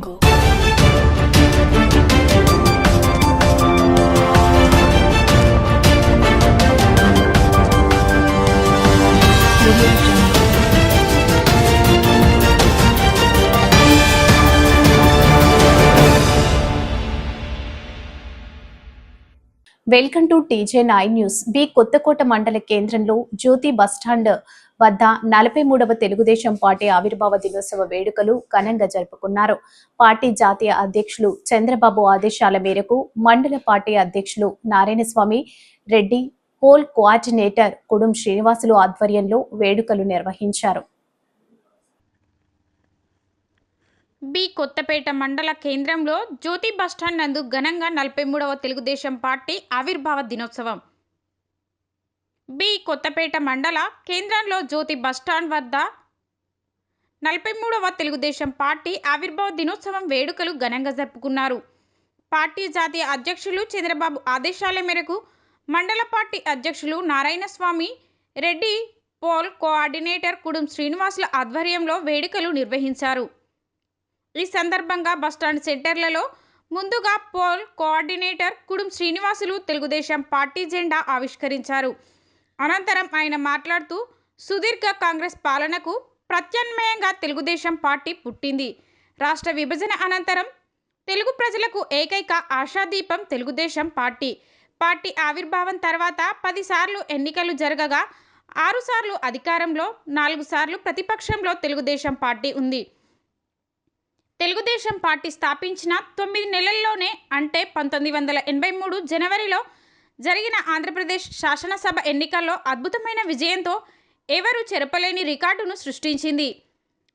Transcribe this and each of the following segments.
jungle. Welcome to TJ nine news. B Kothakota మండల కేంద్రంలో జ్యోతి bus stand వద్ద నలభై మూడవ తెలుగుదేశం పార్టీ ఆవిర్భావ దినోత్సవ వేడుకలు ఘనంగా జరుపుకున్నారు. పార్టీ జాతీయ అధ్యక్షులు చంద్రబాబు ఆదేశాల మేరకు మండల పార్టీ అధ్యక్షులు నారాయణస్వామి రెడ్డి పోల్ కోఆర్డినేటర్ కుడుం శ్రీనివాసులు ఆధ్వర్యంలో వేడుకలు నిర్వహించారు. బి కొత్తపేట మండల కేంద్రంలో జ్యోతి బస్టాండ్ నందు ఘనంగా నలభై మూడవ తెలుగుదేశం పార్టీ ఆవిర్భావ దినోత్సవం. బి కొత్తపేట మండల కేంద్రంలో జ్యోతి బస్టాండ్ వద్ద నలభై మూడవ తెలుగుదేశం పార్టీ ఆవిర్భావ దినోత్సవం వేడుకలు ఘనంగా జరుపుకున్నారు. పార్టీ జాతీయ అధ్యక్షులు చంద్రబాబు ఆదేశాల మేరకు మండల పార్టీ అధ్యక్షులు నారాయణస్వామి రెడ్డి పోల్ కోఆర్డినేటర్ కుడుం శ్రీనివాసుల ఆధ్వర్యంలో వేడుకలు నిర్వహించారు. ఈ సందర్భంగా బస్టాండ్ సెంటర్లలో ముందుగా poll coordinator Kudum Srinivasulu Telugu Desam party జెండా ఆవిష్కరించారు. అనంతరం ఆయన మాట్లాడుతూ సుదీర్ఘ కాంగ్రెస్ పాలనకు ప్రత్యామ్నాయంగా తెలుగుదేశం పార్టీ పుట్టింది. రాష్ట్ర విభజన అనంతరం తెలుగు ప్రజలకు ఏకైక ఆశాదీపం తెలుగుదేశం పార్టీ. పార్టీ ఆవిర్భావం తర్వాత పదిసార్లు ఎన్నికలు జరగగా ఆరుసార్లు అధికారంలో నాలుగు సార్లు ప్రతిపక్షంలో తెలుగుదేశం పార్టీ ఉంది. తెలుగుదేశం పార్టీ స్థాపించిన తొమ్మిది నెలల్లోనే అంటే పంతొమ్మిది వందల ఎనభై మూడు జనవరిలో జరిగిన ఆంధ్రప్రదేశ్ శాసనసభ ఎన్నికల్లో అద్భుతమైన విజయంతో ఎవరు చెరపలేని రికార్డును సృష్టించింది.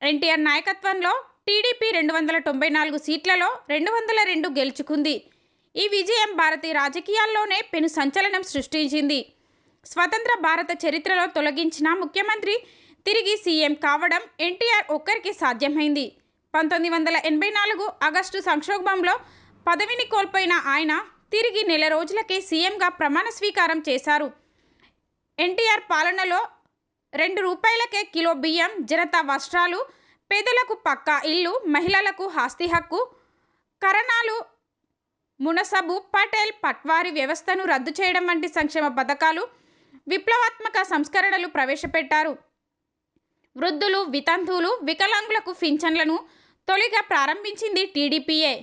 ఎన్టీఆర్ నాయకత్వంలో టీడీపీ రెండు వందల తొంభై నాలుగు సీట్లలో రెండు వందల రెండు గెలుచుకుంది. ఈ విజయం భారతీయ రాజకీయాల్లోనే పెను సంచలనం సృష్టించింది. స్వతంత్ర భారత చరిత్రలో తొలగించిన ముఖ్యమంత్రి తిరిగి సీఎం కావడం ఎన్టీఆర్ ఒక్కరికి సాధ్యమైంది. పంతొమ్మిది వందల ఎనభై నాలుగు ఆగస్టు సంక్షోభంలో పదవిని కోల్పోయిన ఆయన తిరిగి నెల రోజులకే సీఎంగా ప్రమాణ స్వీకారం చేశారు. ఎన్టీఆర్ పాలనలో రెండు రూపాయలకే కిలో బియ్యం జనతా వస్త్రాలు పేదలకు పక్కా ఇల్లు మహిళలకు ఆస్తి హక్కు కరణాలు మునసబు పటేల్ పట్వారి వ్యవస్థను రద్దు చేయడం వంటి సంక్షేమ పథకాలు విప్లవాత్మక సంస్కరణలు ప్రవేశపెట్టారు. వృద్ధులు వితంతువులు వికలాంగులకు పింఛన్లను తొలిగా ప్రారంభించింది టీడీపీఏ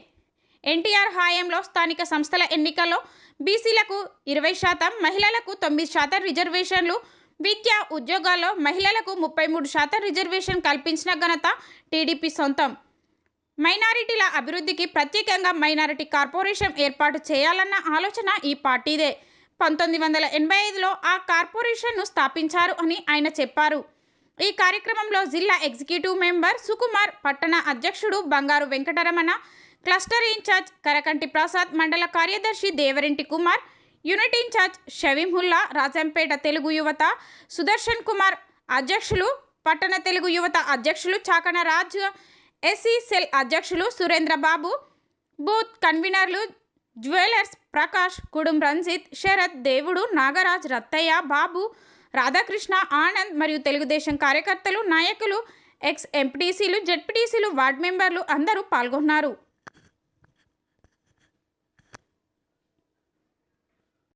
ఎన్టీఆర్ హాయంలో స్థానిక సంస్థల ఎన్నికల్లో బీసీలకు ఇరవై శాతం మహిళలకు తొమ్మిది శాతం రిజర్వేషన్లు విద్య ఉద్యోగాల్లో మహిళలకు ముప్పై మూడు శాతం రిజర్వేషన్ కల్పించిన ఘనత టీడీపీ సొంతం. మైనారిటీల అభివృద్ధికి ప్రత్యేకంగా మైనారిటీ కార్పొరేషన్ ఏర్పాటు చేయాలన్న ఆలోచన ఈ పార్టీదే. పంతొమ్మిది వందల ఎనభై ఐదులో ఆ కార్పొరేషన్ను స్థాపించారు అని ఆయన చెప్పారు. ఈ కార్యక్రమంలో జిల్లా ఎగ్జిక్యూటివ్ మెంబర్ సుకుమార్ పట్టణ అధ్యక్షుడు Bangaru Venkataramana cluster in charge Karakanti Prasad మండల కార్యదర్శి Devarinti Kumar unit in charge షవీంహుల్లా Rajampet Telugu Yuvatha Sudarshan Kumar అధ్యక్షులు పట్టణ తెలుగు యువత అధ్యక్షులు చాకన రాజ్ ఎస్సీ సెల్ అధ్యక్షులు సురేంద్ర బాబు బూత్ కన్వీనర్లు జ్యువెలర్స్ ప్రకాష్ కుడుం రంజిత్ శరత్ దేవుడు నాగరాజ్ రత్తయ్య బాబు రాధాకృష్ణ ఆనంద్ మరియు తెలుగుదేశం కార్యకర్తలు నాయకులు ఎక్స్ ఎంపీటీసీలు జెడ్పీటీసీలు వార్డు మెంబర్లు అందరూ పాల్గొన్నారు.